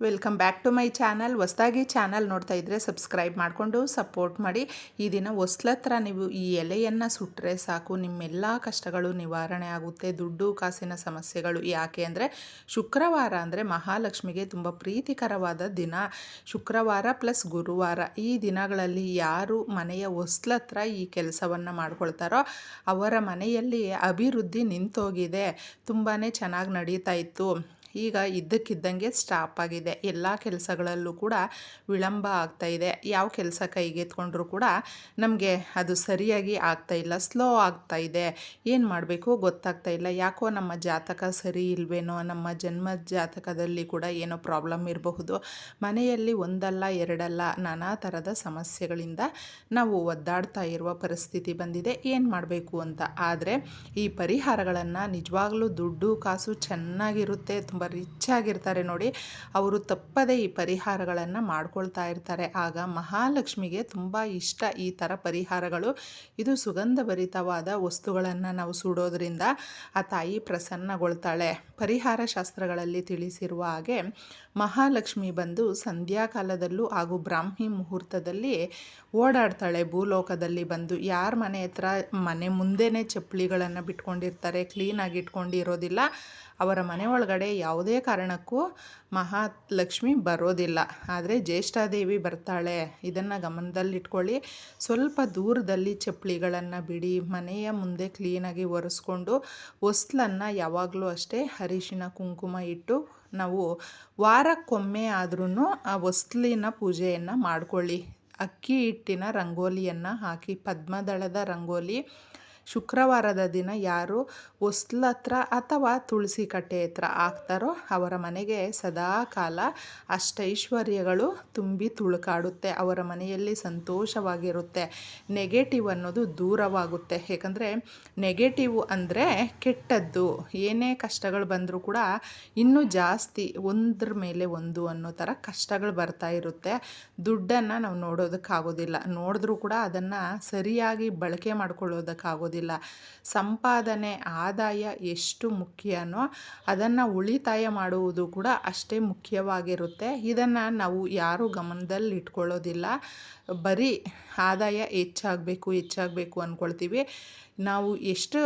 Welcome back to my channel ಹೊಸ್ದಾಗಿ channel ನೋಡ್ತಾ ಇದ್ದರೆ ಸಬ್ಸ್ಕ್ರೈಬ್ ಮಾಡಿಕೊಂಡು ಸಪೋರ್ಟ್ ಮಾಡಿ. ಈ ದಿನ ಹೊಸ್ಲತ್ರ ನೀವು ಈ ಎಲೆಯನ್ನು ಸುಟ್ಟರೆ ಸಾಕು. ನಿಮ್ಮೆಲ್ಲ ಕಷ್ಟಗಳು ನಿವಾರಣೆ ಆಗುತ್ತೆ. ದುಡ್ಡು, ಕಾಸಿನ ಸಮಸ್ಯೆಗಳು ಯಾಕೆ ಅಂದರೆ ಶುಕ್ರವಾರ ಅಂದರೆ ಮಹಾಲಕ್ಷ್ಮಿಗೆ ತುಂಬ ಪ್ರೀತಿಕರವಾದ ದಿನ. ಶುಕ್ರವಾರ ಪ್ಲಸ್ ಗುರುವಾರ. ಈ ದಿನಗಳಲ್ಲಿ ಯಾರು ಮನೆಯ ಹೊಸ್ಲತ್ರ ಈ ಕೆಲಸವನ್ನು ಮಾಡ್ಕೊಳ್ತಾರೋ ಅವರ ಮನೆಯಲ್ಲಿ ಅಭಿವೃದ್ಧಿ ನಿಂತೋಗಿದೆ. ತುಂಬಾ ಚೆನ್ನಾಗಿ ನಡೀತಾ ಇತ್ತು. ಈಗ ಇದ್ದಕ್ಕಿದ್ದಂಗೆ ಸ್ಟಾಪ್ ಆಗಿದೆ. ಎಲ್ಲ ಕೆಲಸಗಳಲ್ಲೂ ಕೂಡ ವಿಳಂಬ ಆಗ್ತಾ ಇದೆ. ಯಾವ ಕೆಲಸ ಕೈಗೆತ್ಕೊಂಡ್ರೂ ಕೂಡ ನಮಗೆ ಅದು ಸರಿಯಾಗಿ ಆಗ್ತಾ ಇಲ್ಲ ಸ್ಲೋ ಆಗ್ತಾ ಇದೆ. ಏನು ಮಾಡಬೇಕು ಗೊತ್ತಾಗ್ತಾ ಇಲ್ಲ. ಯಾಕೋ ನಮ್ಮ ಜಾತಕ ಸರಿ ಇಲ್ವೇನೋ, ನಮ್ಮ ಜನ್ಮ ಜಾತಕದಲ್ಲಿ ಕೂಡ ಏನೋ ಪ್ರಾಬ್ಲಮ್ ಇರಬಹುದು. ಮನೆಯಲ್ಲಿ ಒಂದಲ್ಲ, ಎರಡಲ್ಲ ನಾನಾ ಥರದ ಸಮಸ್ಯೆಗಳಿಂದ ನಾವು ಒದ್ದಾಡ್ತಾ ಇರುವ ಪರಿಸ್ಥಿತಿ ಬಂದಿದೆ. ಏನು ಮಾಡಬೇಕು ಅಂತ. ಆದರೆ ಈ ಪರಿಹಾರಗಳನ್ನು ನಿಜವಾಗ್ಲೂ ದುಡ್ಡು, ಕಾಸು ಚೆನ್ನಾಗಿರುತ್ತೆ. ತುಂಬ ರಿಚ್ ಆಗಿರ್ತಾರೆ ನೋಡಿ. ಅವರು ತಪ್ಪದೇ ಈ ಪರಿಹಾರಗಳನ್ನು ಮಾಡ್ಕೊಳ್ತಾ ಇರ್ತಾರೆ. ಆಗ ಮಹಾಲಕ್ಷ್ಮಿಗೆ ತುಂಬ ಇಷ್ಟ ಈ ಥರ ಪರಿಹಾರಗಳು. ಇದು ಸುಗಂಧಭರಿತವಾದ ವಸ್ತುಗಳನ್ನು ನಾವು ಸುಡೋದ್ರಿಂದ ಆ ತಾಯಿ ಪ್ರಸನ್ನಗೊಳ್ತಾಳೆ. ಪರಿಹಾರ ಶಾಸ್ತ್ರಗಳಲ್ಲಿ ತಿಳಿಸಿರುವ ಹಾಗೆ ಮಹಾಲಕ್ಷ್ಮಿ ಬಂದು ಸಂಧ್ಯಾಕಾಲದಲ್ಲೂ ಹಾಗೂ ಬ್ರಾಹ್ಮಿ ಮುಹೂರ್ತದಲ್ಲಿ ಓಡಾಡ್ತಾಳೆ. ಭೂಲೋಕದಲ್ಲಿ ಬಂದು ಯಾರ ಮನೆ ಹತ್ರ ಮನೆ ಮುಂದೆನೇ ಚಪ್ಪಲಿಗಳನ್ನು ಬಿಟ್ಕೊಂಡಿರ್ತಾರೆ. ಕ್ಲೀನಾಗಿ ಇಟ್ಕೊಂಡಿರೋದಿಲ್ಲ. ಅವರ ಮನೆ ಒಳಗಡೆ ಯಾವುದೇ ಕಾರಣಕ್ಕೂ ಮಹಾಲಕ್ಷ್ಮಿ ಬರೋದಿಲ್ಲ. ಆದರೆ ಜ್ಯೇಷ್ಠಾದೇವಿ ಬರ್ತಾಳೆ. ಇದನ್ನು ಗಮನದಲ್ಲಿಟ್ಕೊಳ್ಳಿ. ಸ್ವಲ್ಪ ದೂರದಲ್ಲಿ ಚಪ್ಪಲಿಗಳನ್ನು ಬಿಡಿ, ಮನೆಯ ಮುಂದೆ ಕ್ಲೀನಾಗಿ ಒರೆಸ್ಕೊಂಡು ಹೊಸ್ಲನ್ನು ಯಾವಾಗಲೂ ಅಷ್ಟೇ ಅರಿಶಿನ, ಕುಂಕುಮ ಇಟ್ಟು ನಾವು ವಾರಕ್ಕೊಮ್ಮೆ ಆದ್ರೂ ಆ ಹೊಸ್ಲಿನ ಪೂಜೆಯನ್ನು ಮಾಡಿಕೊಳ್ಳಿ. ಅಕ್ಕಿ ಹಿಟ್ಟಿನ ರಂಗೋಲಿಯನ್ನು ಹಾಕಿ, ಪದ್ಮದಳದ ರಂಗೋಲಿ ಶುಕ್ರವಾರದ ದಿನ ಯಾರು ಹೊಸ್ಲ ಹತ್ರ ಅಥವಾ ತುಳಸಿ ಕಟ್ಟೆ ಹತ್ರ ಹಾಕ್ತಾರೋ ಅವರ ಮನೆಗೆ ಸದಾ ಕಾಲ ಅಷ್ಟೈಶ್ವರ್ಯಗಳು ತುಂಬಿ ತುಳುಕಾಡುತ್ತೆ. ಅವರ ಮನೆಯಲ್ಲಿ ಸಂತೋಷವಾಗಿರುತ್ತೆ. ನೆಗೆಟಿವ್ ಅನ್ನೋದು ದೂರವಾಗುತ್ತೆ. ಏಕೆಂದರೆ ನೆಗೆಟಿವ್ ಅಂದರೆ ಕೆಟ್ಟದ್ದು. ಏನೇ ಕಷ್ಟಗಳು ಬಂದರೂ ಕೂಡ ಇನ್ನೂ ಜಾಸ್ತಿ ಒಂದ್ರ ಮೇಲೆ ಒಂದು ಅನ್ನೋ ಥರ ಕಷ್ಟಗಳು ಬರ್ತಾ ಇರುತ್ತೆ. ದುಡ್ಡನ್ನು ನಾವು ನೋಡೋದಕ್ಕಾಗೋದಿಲ್ಲ. ನೋಡಿದ್ರೂ ಕೂಡ ಅದನ್ನು ಸರಿಯಾಗಿ ಬಳಕೆ ಮಾಡ್ಕೊಳ್ಳೋದಕ್ಕಾಗೋದಿಲ್ಲ. ಸಂಪಾದನೆ, ಆದಾಯ ಎಷ್ಟು ಮುಖ್ಯನೋ ಅದನ್ನು ಉಳಿತಾಯ ಮಾಡುವುದು ಕೂಡ ಅಷ್ಟೇ ಮುಖ್ಯವಾಗಿರುತ್ತೆ. ಇದನ್ನು ನಾವು ಯಾರೂ ಗಮನದಲ್ಲಿ ಇಟ್ಕೊಳ್ಳೋದಿಲ್ಲ ಬರೀ ಆದಾಯ ಹೆಚ್ಚಾಗಬೇಕು ಹೆಚ್ಚಾಗಬೇಕು ಅಂದ್ಕೊಳ್ತೀವಿ ನಾವು ಎಷ್ಟು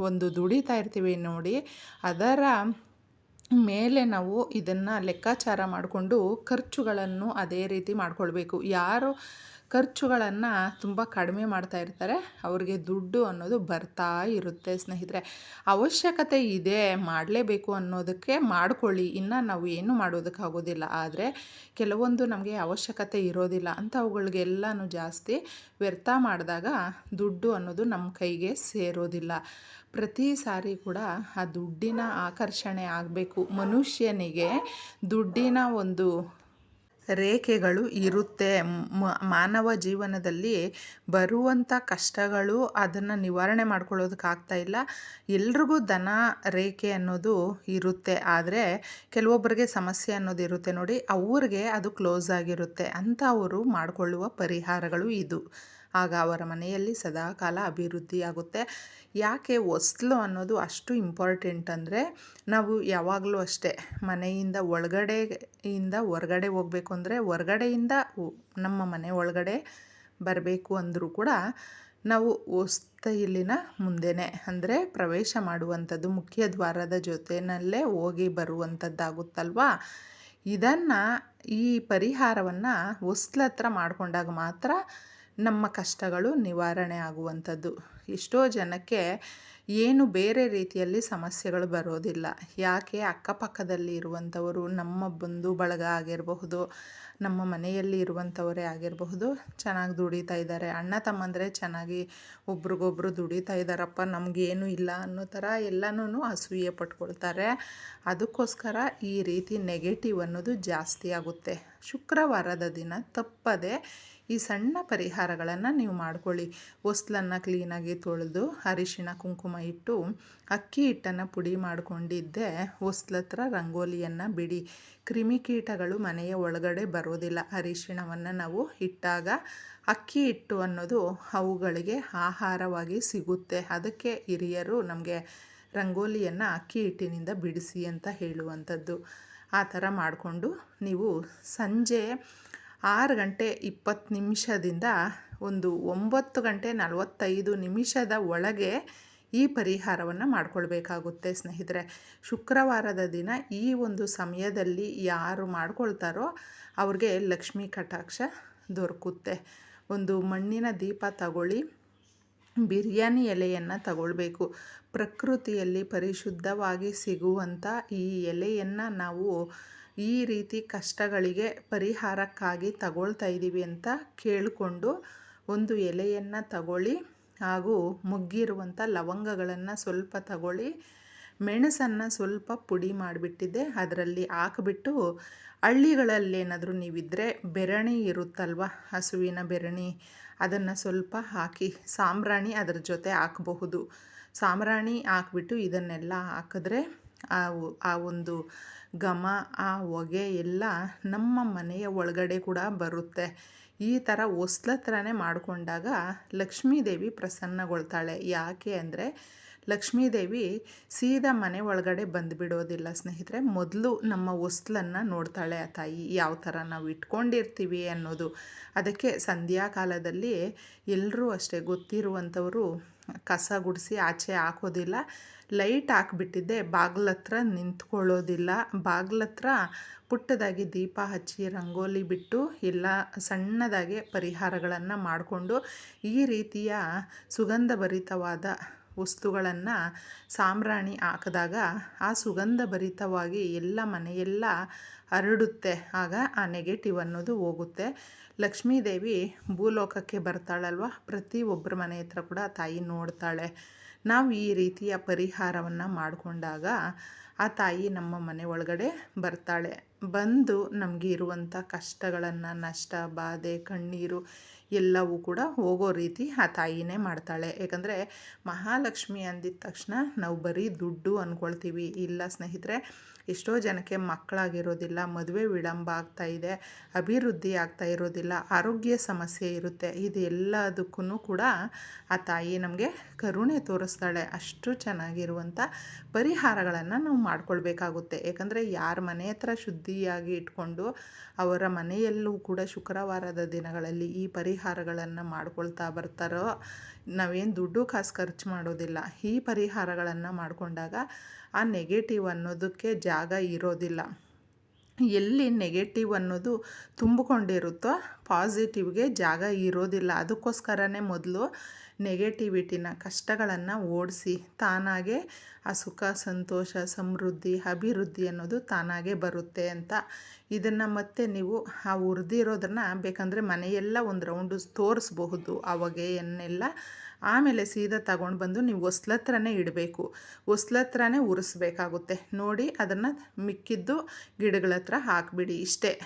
ಒಂದು ದುಡಿತಾ ಇರ್ತೀವಿ ನೋಡಿ, ಅದರ ಮೇಲೆ ನಾವು ಇದನ್ನು ಲೆಕ್ಕಾಚಾರ ಮಾಡಿಕೊಂಡು ಖರ್ಚುಗಳನ್ನು ಅದೇ ರೀತಿ ಮಾಡಿಕೊಳ್ಬೇಕು. ಯಾರು ಖರ್ಚುಗಳನ್ನು ತುಂಬ ಕಡಿಮೆ ಮಾಡ್ತಾ ಇರ್ತಾರೆ. ಅವ್ರಿಗೆ ದುಡ್ಡು ಅನ್ನೋದು ಬರ್ತಾ ಇರುತ್ತೆ ಸ್ನೇಹಿತರೆ. ಅವಶ್ಯಕತೆ ಇದೆ, ಮಾಡಲೇಬೇಕು ಅನ್ನೋದಕ್ಕೆ ಮಾಡಿಕೊಳ್ಳಿ. ಇನ್ನು ನಾವು ಏನು ಮಾಡೋದಕ್ಕಾಗೋದಿಲ್ಲ ಆದರೆ ಕೆಲವೊಂದು ನಮಗೆ ಅವಶ್ಯಕತೆ ಇರೋದಿಲ್ಲ. ಅಂಥವುಗಳಿಗೆಲ್ಲನೂ ಜಾಸ್ತಿ ವ್ಯರ್ಥ ಮಾಡಿದಾಗ ದುಡ್ಡು ಅನ್ನೋದು ನಮ್ಮ ಕೈಗೆ ಸೇರೋದಿಲ್ಲ. ಪ್ರತಿ ಸಾರಿ ಕೂಡ ಆ ದುಡ್ಡಿನ ಆಕರ್ಷಣೆ ಆಗಬೇಕು. ಮನುಷ್ಯನಿಗೆ ದುಡ್ಡಿನ ಒಂದು ರೇಖೆಗಳು ಇರುತ್ತೆ. ಮಾನವ ಜೀವನದಲ್ಲಿ ಬರುವಂಥ ಕಷ್ಟಗಳು ಅದನ್ನು ನಿವಾರಣೆ ಮಾಡ್ಕೊಳ್ಳೋದಕ್ಕಾಗ್ತಾ ಇಲ್ಲ. ಎಲ್ರಿಗೂ ದನ ರೇಖೆ ಅನ್ನೋದು ಇರುತ್ತೆ. ಆದರೆ ಕೆಲವೊಬ್ಬರಿಗೆ ಸಮಸ್ಯೆ ಅನ್ನೋದು ಇರುತ್ತೆ ನೋಡಿ, ಅವ್ರಿಗೆ ಅದು ಕ್ಲೋಸ್ ಆಗಿರುತ್ತೆ ಅಂಥವರು ಮಾಡಿಕೊಳ್ಳುವ ಪರಿಹಾರಗಳು ಇದು. ಆಗ ಅವರ ಮನೆಯಲ್ಲಿ ಸದಾ ಕಾಲ ಅಭಿವೃದ್ಧಿ ಅಭಿವೃದ್ಧಿಯಾಗುತ್ತೆ. ಯಾಕೆ ಹೊಸ್ಲು ಅನ್ನೋದು ಅಷ್ಟು ಇಂಪಾರ್ಟೆಂಟ್ ಅಂದರೆ ನಾವು ಯಾವಾಗಲೂ ಅಷ್ಟೇ ಮನೆಯಿಂದ ಒಳಗಡೆಯಿಂದ ಹೊರಗಡೆ ಹೋಗಬೇಕು ಅಂದರೆ ಹೊರಗಡೆಯಿಂದ ನಮ್ಮ ಮನೆ ಒಳಗಡೆ ಬರಬೇಕು ಅಂದರೂ ಕೂಡ ನಾವು ಹೊಸ್ತೈಲಿನ ಮುಂದೆನೇ ಅಂದರೆ ಪ್ರವೇಶ ಮಾಡುವಂಥದ್ದು ಮುಖ್ಯ ದ್ವಾರದ ಜೊತೆಯಲ್ಲೇ ಹೋಗಿ ಬರುವಂಥದ್ದಾಗುತ್ತಲ್ವಾ? ಇದನ್ನು ಈ ಪರಿಹಾರವನ್ನು ಹೊಸ್ಲತ್ರ ಮಾಡಿಕೊಂಡಾಗ ಮಾತ್ರ ನಮ್ಮ ಕಷ್ಟಗಳು ನಿವಾರಣೆ ಆಗುವಂಥದ್ದು. ಎಷ್ಟೋ ಜನಕ್ಕೆ ಏನು ಬೇರೆ ರೀತಿಯಲ್ಲಿ ಸಮಸ್ಯೆಗಳು ಬರೋದಿಲ್ಲ. ಯಾಕೆ ಅಕ್ಕಪಕ್ಕದಲ್ಲಿ ಇರುವಂಥವರು ನಮ್ಮ ಬಂಧು ಬಳಗ ಆಗಿರಬಹುದು, ನಮ್ಮ ಮನೆಯಲ್ಲಿ ಇರುವಂಥವರೇ ಆಗಿರಬಹುದು, ಚೆನ್ನಾಗಿ ದುಡಿತಾ ಇದ್ದಾರೆ. ಅಣ್ಣ ತಮ್ಮಂದರೆ ಚೆನ್ನಾಗಿ ಒಬ್ರಿಗೊಬ್ರು ದುಡಿತಾ ಇದ್ದಾರಪ್ಪ, ನಮಗೇನು ಇಲ್ಲ ಅನ್ನೋ ಥರ ಎಲ್ಲನೂ ಅಸೂಯೆ ಪಟ್ಕೊಳ್ತಾರೆ. ಅದಕ್ಕೋಸ್ಕರ ಈ ರೀತಿ ನೆಗೆಟಿವ್ ಅನ್ನೋದು ಜಾಸ್ತಿ ಆಗುತ್ತೆ. ಶುಕ್ರವಾರದ ದಿನ ತಪ್ಪದೆ ಈ ಸಣ್ಣ ಪರಿಹಾರಗಳನ್ನು ನೀವು ಮಾಡ್ಕೊಳ್ಳಿ. ಹೊಸ್ಲನ್ನು ಕ್ಲೀನಾಗಿ ತೊಳೆದು ಅರಿಶಿಣ, ಕುಂಕುಮ ಇಟ್ಟು ಅಕ್ಕಿ ಹಿಟ್ಟನ್ನು ಪುಡಿ ಮಾಡಿಕೊಂಡಿದ್ದೆ. ಹೊಸ್ಲತ್ರ ರಂಗೋಲಿಯನ್ನು ಬಿಡಿ. ಕ್ರಿಮಿಕೀಟಗಳು ಮನೆಯ ಒಳಗಡೆ ಬರೋದಿಲ್ಲ. ಅರಿಶಿಣವನ್ನು ನಾವು ಇಟ್ಟಾಗ ಅಕ್ಕಿ ಹಿಟ್ಟು ಅನ್ನೋದು ಅವುಗಳಿಗೆ ಆಹಾರವಾಗಿ ಸಿಗುತ್ತೆ. ಅದಕ್ಕೆ ಹಿರಿಯರು ನಮಗೆ ರಂಗೋಲಿಯನ್ನು ಅಕ್ಕಿ ಹಿಟ್ಟಿನಿಂದ ಬಿಡಿಸಿ ಅಂತ ಹೇಳುವಂಥದ್ದು. ಆ ಥರ ಮಾಡಿಕೊಂಡು ನೀವು ಸಂಜೆ ಆರು ಗಂಟೆ ಇಪ್ಪತ್ತು ನಿಮಿಷದಿಂದ ಒಂದು ಒಂಬತ್ತು ಗಂಟೆ ನಲವತ್ತೈದು ನಿಮಿಷದ ಒಳಗೆ ಈ ಪರಿಹಾರವನ್ನು ಮಾಡಿಕೊಳ್ಬೇಕಾಗುತ್ತೆ ಸ್ನೇಹಿತರೆ. ಶುಕ್ರವಾರದ ದಿನ ಈ ಒಂದು ಸಮಯದಲ್ಲಿ ಯಾರು ಮಾಡ್ಕೊಳ್ತಾರೋ ಅವ್ರಿಗೆ ಲಕ್ಷ್ಮೀ ಕಟಾಕ್ಷ ದೊರಕುತ್ತೆ. ಒಂದು ಮಣ್ಣಿನ ದೀಪ ತಗೊಳ್ಳಿ, ಬಿರಿಯಾನಿ ಎಲೆಯನ್ನು ತಗೊಳ್ಬೇಕು. ಪ್ರಕೃತಿಯಲ್ಲಿ ಪರಿಶುದ್ಧವಾಗಿ ಸಿಗುವಂಥ ಈ ಎಲೆಯನ್ನು ನಾವು ಈ ರೀತಿ ಕಷ್ಟಗಳಿಗೆ ಪರಿಹಾರಕ್ಕಾಗಿ ತಗೊಳ್ತಾ ಇದ್ದೀವಿ ಅಂತ ಕೇಳಿಕೊಂಡು ಒಂದು ಎಲೆಯನ್ನು ತಗೊಳ್ಳಿ ಹಾಗೂ ಮುಗ್ಗಿರುವಂಥ ಲವಂಗಗಳನ್ನು ಸ್ವಲ್ಪ ತಗೊಳ್ಳಿ. ಮೆಣಸನ್ನು ಸ್ವಲ್ಪ ಪುಡಿ ಮಾಡಿಬಿಟ್ಟಿದ್ದೆ. ಅದರಲ್ಲಿ ಹಾಕಿಬಿಟ್ಟು ಹಳ್ಳಿಗಳಲ್ಲೇನಾದರೂ ನೀವಿದ್ದರೆ ಬೆರಣಿ ಇರುತ್ತಲ್ವ? ಹಸುವಿನ ಬೆರಣಿ. ಅದನ್ನು ಸ್ವಲ್ಪ ಹಾಕಿ ಸಾಂಬ್ರಾಣಿ ಅದರ ಜೊತೆ ಹಾಕಬಹುದು. ಸಾಂಬ್ರಾಣಿ ಹಾಕ್ಬಿಟ್ಟು ಇದನ್ನೆಲ್ಲ ಹಾಕಿದ್ರೆ ಆ ಆ ಒಂದು ಘಮ, ಆ ಹೊಗೆ ಎಲ್ಲ ನಮ್ಮ ಮನೆಯ ಒಳಗಡೆ ಕೂಡ ಬರುತ್ತೆ. ಈ ಥರ ಹೊಸ್ಲತ್ರನೇ ಮಾಡಿಕೊಂಡಾಗ ಲಕ್ಷ್ಮೀದೇವಿ ಪ್ರಸನ್ನಗೊಳ್ತಾಳೆ. ಯಾಕೆ ಅಂದರೆ ಲಕ್ಷ್ಮೀದೇವಿ ಸೀದಾ ಮನೆ ಒಳಗಡೆ ಬಂದುಬಿಡೋದಿಲ್ಲ ಸ್ನೇಹಿತರೆ. ಮೊದಲು ನಮ್ಮ ಹೊಸ್ಲನ್ನು ನೋಡ್ತಾಳೆ ಆ ತಾಯಿ. ಯಾವ ಥರ ನಾವು ಇಟ್ಕೊಂಡಿರ್ತೀವಿ ಅನ್ನೋದು. ಅದಕ್ಕೆ ಸಂಧ್ಯಾಕಾಲದಲ್ಲಿ ಎಲ್ಲರೂ ಅಷ್ಟೇ ಗೊತ್ತಿರುವಂಥವರು ಕಸ ಗುಡಿಸಿ ಆಚೆ ಹಾಕೋದಿಲ್ಲ. ಲೈಟ್ ಹಾಕ್ಬಿಟ್ಟಿದ್ದೆ. ಬಾಗ್ಲತ್ರ ನಿಂತ್ಕೊಳ್ಳೋದಿಲ್ಲ. ಬಾಗ್ಲತ್ರ ಪುಟ್ಟದಾಗಿ ದೀಪ ಹಚ್ಚಿ ರಂಗೋಲಿ ಬಿಟ್ಟು ಎಲ್ಲ ಸಣ್ಣದಾಗಿ ಪರಿಹಾರಗಳನ್ನು ಮಾಡಿಕೊಂಡು ಈ ರೀತಿಯ ಸುಗಂಧಭರಿತವಾದ ವಸ್ತುಗಳನ್ನು ಸಾಂಬ್ರಾಣಿ ಹಾಕಿದಾಗ ಆ ಸುಗಂಧ ಭರಿತವಾಗಿ ಎಲ್ಲ ಮನೆಯೆಲ್ಲ ಹರಡುತ್ತೆ. ಆಗ ಆ ನೆಗೆಟಿವ್ ಅನ್ನೋದು ಹೋಗುತ್ತೆ. ಲಕ್ಷ್ಮೀದೇವಿ ಭೂಲೋಕಕ್ಕೆ ಬರ್ತಾಳಲ್ವ? ಪ್ರತಿ ಒಬ್ಬರ ಮನೆ ಹತ್ರ ಕೂಡ ತಾಯಿ ನೋಡ್ತಾಳೆ. ನಾವು ಈ ರೀತಿಯ ಪರಿಹಾರವನ್ನು ಮಾಡಿಕೊಂಡಾಗ ಆ ತಾಯಿ ನಮ್ಮ ಮನೆ ಒಳಗಡೆ ಬರ್ತಾಳೆ. ಬಂದು ನಮಗೆ ಇರುವಂಥ ಕಷ್ಟಗಳನ್ನು, ನಷ್ಟ, ಬಾಧೆ, ಕಣ್ಣೀರು ಎಲ್ಲವೂ ಕೂಡ ಹೋಗೋ ರೀತಿ ಆ ತಾಯಿನೇ ಮಾಡ್ತಾಳೆ. ಯಾಕಂದರೆ ಮಹಾಲಕ್ಷ್ಮಿ ಅಂದಿದ ತಕ್ಷಣ ನಾವು ಬರೀ ದುಡ್ಡು ಅಂದ್ಕೊಳ್ತೀವಿ ಇಲ್ಲ ಸ್ನೇಹಿತರೆ ಎಷ್ಟೋ ಜನಕ್ಕೆ ಮಕ್ಕಳಾಗಿರೋದಿಲ್ಲ, ಮದುವೆ ವಿಳಂಬ ಆಗ್ತಾ ಇದೆ, ಅಭಿವೃದ್ಧಿ ಆಗ್ತಾ ಇರೋದಿಲ್ಲ, ಆರೋಗ್ಯ ಸಮಸ್ಯೆ ಇರುತ್ತೆ. ಇದು ಎಲ್ಲದಕ್ಕೂ ಕೂಡ ಆ ತಾಯಿ ನಮಗೆ ಕರುಣೆ ತೋರಿಸ್ತಾಳೆ. ಅಷ್ಟು ಚೆನ್ನಾಗಿರುವಂಥ ಪರಿಹಾರಗಳನ್ನು ನಾವು ಮಾಡ್ಕೊಳ್ಬೇಕಾಗುತ್ತೆ. ಯಾಕಂದರೆ ಯಾರ ಮನೆ ಹತ್ರ ಶುದ್ಧಿಯಾಗಿ ಇಟ್ಕೊಂಡು ಅವರ ಮನೆಯಲ್ಲೂ ಕೂಡ ಶುಕ್ರವಾರದ ದಿನಗಳಲ್ಲಿ ಈ ಪರಿಹಾರಗಳನ್ನು ಮಾಡ್ಕೊಳ್ತಾ ಬರ್ತಾರೋ, ನಾವೇನು ದುಡ್ಡು ಕಾಸು ಖರ್ಚು ಮಾಡೋದಿಲ್ಲ. ಈ ಪರಿಹಾರಗಳನ್ನು ಮಾಡಿಕೊಂಡಾಗ ಆ ನೆಗೆಟಿವ್ ಅನ್ನೋದಕ್ಕೆ ಜಾಗ ಇರೋದಿಲ್ಲ. ಎಲ್ಲಿ ನೆಗೆಟಿವ್ ಅನ್ನೋದು ತುಂಬಿಕೊಂಡಿರುತ್ತೋ ಪಾಸಿಟಿವ್ಗೆ ಜಾಗ ಇರೋದಿಲ್ಲ. ಅದಕ್ಕೋಸ್ಕರನೇ ಮೊದಲು ನೆಗೆಟಿವಿಟಿನ ಕಷ್ಟಗಳನ್ನು ಓಡಿಸಿ ತಾನಾಗೆ ಆ ಸುಖ, ಸಂತೋಷ, ಸಮೃದ್ಧಿ, ಅಭಿವೃದ್ಧಿ ಅನ್ನೋದು ತಾನಾಗೆ ಬರುತ್ತೆ ಅಂತ. ಇದನ್ನು ಮತ್ತೆ ನೀವು ಆ ಉರಿದಿರೋದನ್ನು ಬೇಕಂದರೆ ಮನೆಯೆಲ್ಲ ಒಂದು ರೌಂಡು ತೋರಿಸ್ಬಹುದು ಆ ಹೊಗೆಯನ್ನೆಲ್ಲ ಆಮೇಲೆ ಸೀದಾ ತಗೊಂಡು ಬಂದು ನೀವು ಹೊಸ್ಲತ್ರನೇ ಇಡಬೇಕು. ಒಸ್ಲತ್ರನೇ ಉರಿಸ್ಬೇಕಾಗುತ್ತೆ. ನೋಡಿ, ಅದನ್ನು ಮಿಕ್ಕಿದ್ದು ಗಿಡಗಳ ಹತ್ರ ಹಾಕಿಬಿಡಿ ಇಷ್ಟೇ.